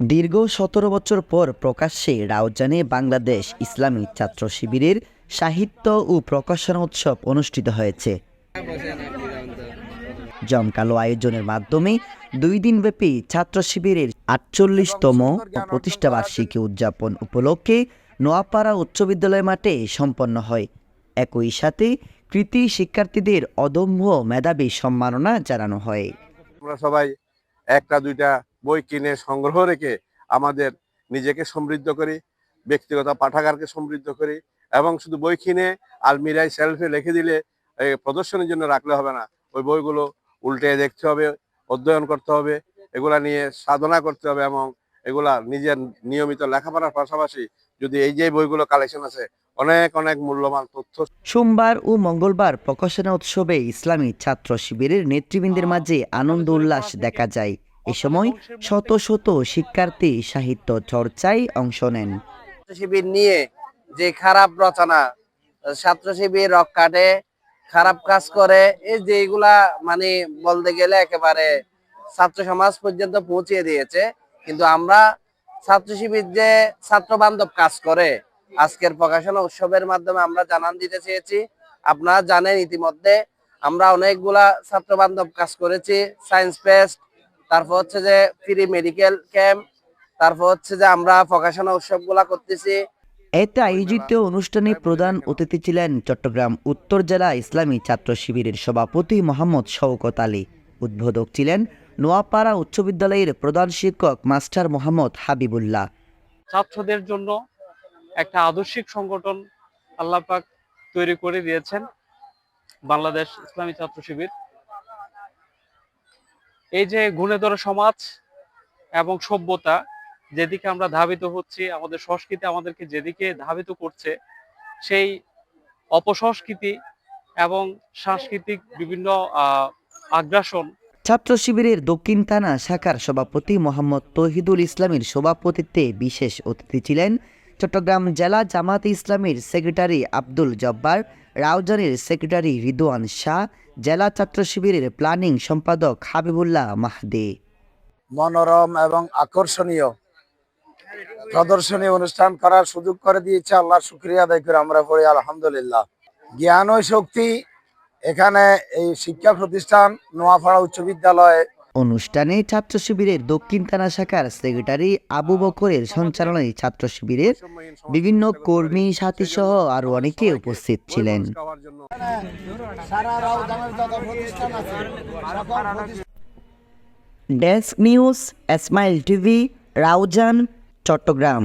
দীর্ঘ সতেরো বছর পর প্রকাশ্যে রাউজানে বাংলাদেশ ইসলামী ছাত্র শিবিরের সাহিত্য ও প্রকাশনা উৎসব অনুষ্ঠিত হয়েছে। জমকালো আয়োজনের মাধ্যমে দুই দিনব্যাপী ছাত্র শিবিরের আটচল্লিশতম প্রতিষ্ঠাবার্ষিকী উদযাপন উপলক্ষে নোয়াপাড়া উচ্চ বিদ্যালয় মাঠে সম্পন্ন হয়। একই সাথে কৃতি শিক্ষার্থীদের অদম্য মেধাবী সম্মাননা জানানো হয়। সবাই একটা, দুইটা বই কিনে সংগ্রহ রেখে আমাদের নিজেকে সমৃদ্ধ করি ব্যক্তিগত পাঠাগারকে সমৃদ্ধ করি এবং শুধু বই কিনে আলমিরায় সেলফে লিখে দিলে এই প্রদর্শনের জন্য রাখলে হবে না। ওই বইগুলো উল্টে দেখতে হবে অধ্যয়ন করতে হবে এগুলা নিয়ে সাধনা করতে হবে এবং এগুলা নিজের নিয়মিত লেখাপড়ার পাশাপাশি যদি এই যে বইগুলো কালেকশন আছে অনেক অনেক মূল্যবান তথ্য সোমবার ও মঙ্গলবার প্রকাশনা উৎসবে ইসলামী ছাত্র শিবিরের নেতৃবৃন্দের মাঝে আনন্দ উল্লাস দেখা যায়। সময় শত শত শিক্ষার্থী সাহিত্য চর্চায় অংশ নেন। শিবির নিয়ে যে খারাপ রচনা ছাত্র শিবির রক কাটে খারাপ কাজ করে, এই যে এগুলা মানে বলতে গেলে একেবারে ছাত্র সমাজ পর্যন্ত পৌঁছিয়ে দিয়েছে। কিন্তু আমরা ছাত্র শিবির যে ছাত্র বান্ধব কাজ করে, আজকের প্রকাশনা উৎসবের মাধ্যমে আমরা জানান দিতে চেয়েছি। আপনারা জানেন ইতিমধ্যে আমরা অনেকগুলা ছাত্র বান্ধব কাজ করেছি, সায়েন্স ফেস্ট তারপর হচ্ছে যে ফ্রি মেডিকেল ক্যাম্প তারপর হচ্ছে যে আমরা প্রকাশনা উৎসবগুলা করতেছি। এতে আয়োজিত অনুষ্ঠানে প্রধান অতিথি ছিলেন চট্টগ্রাম উত্তর জেলা ইসলামী ছাত্র শিবিরের সভাপতি মোহাম্মদ শওকত আলী। উদ্বোধক ছিলেন নোয়াপাড়া উচ্চ বিদ্যালয়ের প্রধান শিক্ষক মাস্টার মোহাম্মদ হাবিবুল্লাহ। ছাত্রদের জন্য একটা আদর্শিক সংগঠন আল্লাহ পাক তৈরি করে দিয়েছেন বাংলাদেশ ইসলামী ছাত্র শিবির। এই যে গুণেধর সমাজ এবং সভ্যতা, যেদিকে আমরা ধাবিত হচ্ছি, আমাদের সংস্কৃতি আমাদেরকে যেদিকে ধাবিত করছে, সেই অপসংস্কৃতি এবং সাংস্কৃতিক বিভিন্ন আগ্রাসন। ছাত্র শিবিরের দক্ষিণ থানা শাখার সভাপতি মোহাম্মদ তহিদুল ইসলামের সভাপতিত্বে বিশেষ অতিথি ছিলেন চট্টগ্রাম জেলা জামাত ইসলামের সেক্রেটারি আব্দুল জব্বার রাউজানের সেক্রেটারি রিদোয়ান শাহ, জেলা ছাত্র শিবিরের প্ল্যানিং সম্পাদক হাবিবুল্লাহ মাহদি। মনোরম এবং আকর্ষণীয় প্রদর্শনী অনুষ্ঠান করার সুযোগ করে দিয়েছে আল্লাহ, শুক্রিয়া আদায় করে আমরা পড়ি, আলহামদুলিল্লাহ। জ্ঞান ও শক্তি এখানে এই শিক্ষা প্রতিষ্ঠান নোয়াপাড়া উচ্চ বিদ্যালয় অনুষ্ঠানে ছাত্র শিবিরের দক্ষিণ থানা শাখার সেক্রেটারি আবু বকরের সঞ্চালনায় ছাত্র শিবিরের বিভিন্ন কর্মী সাথী সহ আরও অনেকে উপস্থিত ছিলেন। Desk news, Ismail TV, Raozan, Chittagong.